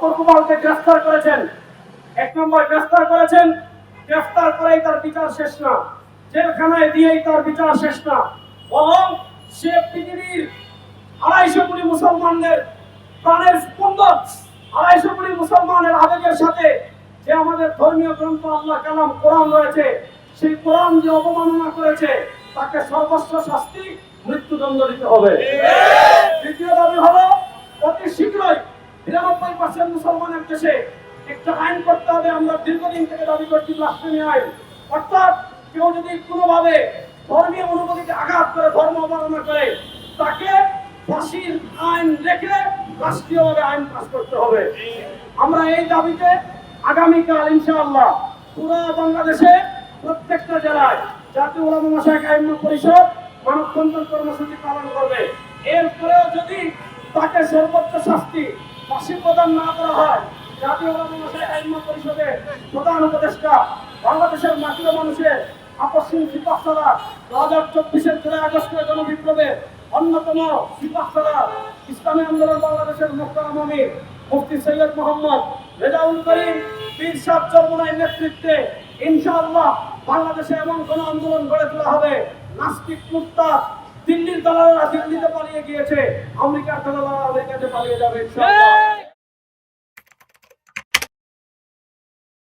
ফখর কুমারকে গ্রেফতার করেছেন। এক নম্বর গ্রেফতার করেছেন। গ্রেফতার করেই তার বিচার শেষ না। জেলখানায় দিয়েই তার বিচার শেষ না। বরং সে পৃথিবীর আড়াইশো কোটি মুসলমানদের প্রাণের স্পন্দন আড়াইশো কোটি মুসলমানের আবেগের সাথে যে আমাদের ধর্মীয় গ্রন্থ আল্লাহ কালাম কোরআন রয়েছে সেই কোরআন যে অবমাননা করেছে তাকে সর্বস্ব শাস্তি মৃত্যুদণ্ড দিতে হবে। দ্বিতীয় দাবি হলো অতি শীঘ্রই নিরানব্বই পার্সেন্ট মুসলমানের দেশে একটা আইন করতে হবে। আমরা দীর্ঘদিন থেকে দাবি করছি ব্লাসফেমি আইন। অর্থাৎ কেউ যদি কোনোভাবে ধর্মীয় অনুভূতিতে আঘাত করে, ধর্ম অবমাননা করে, তাকে ফাঁসির আইন রেখে রাষ্ট্রীয়ভাবে আইন পাস করতে হবে। আমরা এই দাবিতে আগামীকাল ইনশাআল্লাহ পুরো বাংলাদেশে প্রত্যেকটা জেলায় জাতীয় ওলামা মশাই আইন পরিষদ মানববন্ধন কর্মসূচি পালন করবে। এরপরেও যদি তাকে সর্বোচ্চ শাস্তি ফাঁসি প্রদান না করা হয়। জাতীয় মশাই আইন পরিষদের প্রধান উপদেষ্টা বাংলাদেশের মাটির মানুষের আকস্মিক ছাড়া দু হাজার চব্বিশের জুলাই আগস্টের গণবিপ্লবে অন্যতম ছাড়া ইসলামী আন্দোলন বাংলাদেশের মোখতারাম আমির মুফতি সৈয়দ মোহাম্মদ রেজাউল করিম পীর সাহ চরমনার নেতৃত্বে ইনশাআল্লাহ বাংলাদেশে এমন কোন আন্দোলন গড়ে তোলা হবে। নাস্তিক মুক্তা দিল্লির দালালরা দিল্লিতে পালিয়ে গিয়েছে। আমেরিকার দালালরা আমেরিকাতে পালিয়ে যাবে